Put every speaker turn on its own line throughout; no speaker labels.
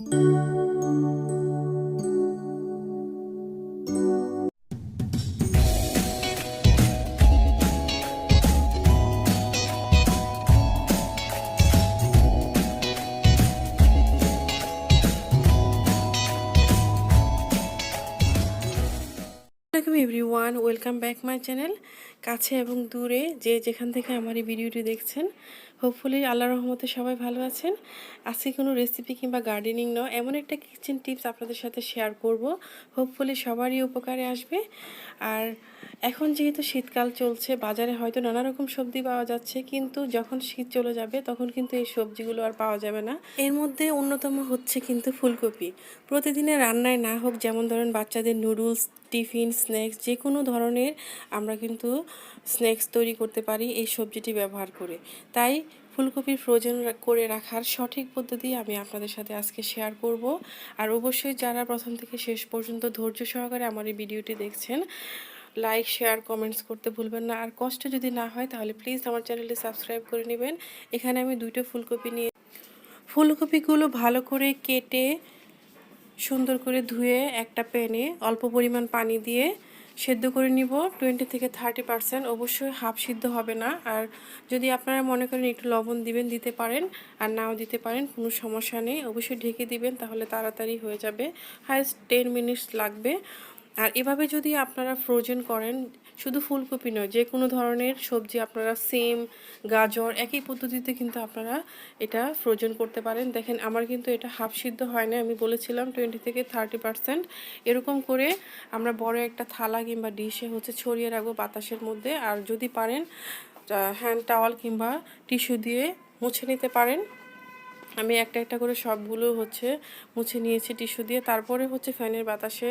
thank you everyone welcome back my channel কাছে এবং দূরে, যে যেখান থেকে আমার এই ভিডিওটি দেখছেন। হোপফুলি আল্লাহ রহমতে সবাই ভালো আছেন। আজকে কোনো রেসিপি কিংবা গার্ডেনিং নয়, এমন একটা কিচেন টিপস আপনাদের সাথে শেয়ার করব। হোপফুলি সবারই উপকারে আসবে। আর এখন যেহেতু শীতকাল চলছে, বাজারে হয়তো নানা রকম সবজি পাওয়া যাচ্ছে, কিন্তু যখন শীত চলে যাবে, তখন কিন্তু এই সবজিগুলো আর পাওয়া যাবে না। এর মধ্যে অন্যতম হচ্ছে কিন্তু ফুলকপি। প্রতিদিনের রান্নায় না হোক, যেমন ধরেন বাচ্চাদের নুডলস টিফিন স্ন্যাক্স যে কোনো ধরনের আমরা কিন্তু স্ন্যাক্স তৈরি করতে পারি এই সবজিটি ব্যবহার করে। তাই ফুলকপির ফ্রোজেন করে রাখার সঠিক পদ্ধতি আমি আপনাদের সাথে আজকে শেয়ার করব। আর অবশ্যই যারা প্রথম থেকে শেষ পর্যন্ত ধৈর্য সহকারে আমার এই ভিডিওটি দেখছেন লাইক শেয়ার কমেন্টস করতে ভুলবেন না। আর কষ্ট যদি না হয় তাহলে প্লিজ আমার চ্যানেলটি সাবস্ক্রাইব করে নেবেন। এখানে আমি দুইটা ফুলকপি নিয়ে, ফুলকপিগুলো ভালো করে কেটে সুন্দর করে ধুয়ে একটা প্যানে অল্প পরিমাণ পানি দিয়ে সেদ্ধ করে নিব টোয়েন্টি থেকে থার্টি পারসেন্ট অবশ্যই হাফ সিদ্ধ হবে না। আর যদি আপনারা মনে করেন একটু লবণ দিবেন, দিতে পারেন। আর নাও দিতে পারেন, কোনো সমস্যা নেই। অবশ্যই ঢেকে দিবেন, তাহলে তাড়াতাড়ি হয়ে যাবে। হায়েস্ট টেন মিনিটস লাগবে। আর এভাবে যদি আপনারা ফ্রোজেন করেন শুধু ফুলকপি নয়, যে কোনো ধরনের সবজি আপনারা সেম, গাজর, একই পদ্ধতিতে কিন্তু আপনারা এটা ফ্রোজেন করতে পারেন। দেখেন, আমার কিন্তু এটা হাফ সিদ্ধ হয় না আমি বলেছিলাম টোয়েন্টি থেকে থার্টি পারসেন্ট এরকম করে আমরা বড় একটা থালা কিংবা ডিশে হচ্ছে ছড়িয়ে রাখব বাতাসের মধ্যে। আর যদি পারেন হ্যান্ড টাওয়াল কিংবা টিস্যু দিয়ে মুছে নিতে পারেন। আমি একটা একটা করে সবগুলো হচ্ছে মুছে নিয়েছি টিস্যু দিয়ে। তারপরে হচ্ছে ফ্যানের বাতাসে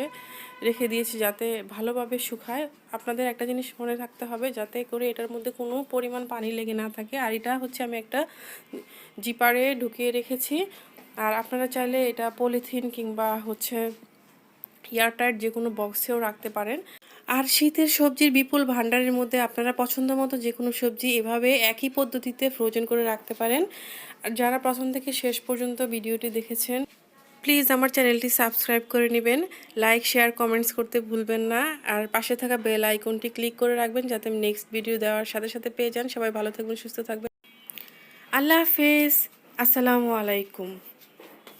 রেখে দিয়েছি যাতে ভালোভাবে শুকায়। আপনাদের একটা জিনিস মনে রাখতে হবে, যাতে করে এটার মধ্যে কোনো পরিমাণ পানি লেগে না থাকে। আর এটা হচ্ছে আমি একটা জিপারে ঢুকিয়ে রেখেছি। আর আপনারা চাইলে এটা পলিথিন কিংবা হচ্ছে এয়ারটাইট যে কোনো বক্সেও রাখতে পারেন। আর শীতের সবজির বিপুল ভাণ্ডারের মধ্যে আপনারা পছন্দ মতো যে কোনো সবজি এভাবে একই পদ্ধতিতে ফ্রোজেন করে রাখতে পারেন। আর যারা প্রথম থেকে শেষ পর্যন্ত ভিডিওটি দেখেছেন প্লিজ আমার চ্যানেলটি সাবস্ক্রাইব করে নেবেন। লাইক শেয়ার কমেন্টস করতে ভুলবেন না। আর পাশে থাকা বেল আইকনটি ক্লিক করে রাখবেন যাতে নেক্সট ভিডিও দেওয়ার সাথে সাথে পেয়ে যান। সবাই ভালো থাকবেন, সুস্থ থাকবেন। আল্লাহ হাফেজ। আসসালামু আলাইকুম।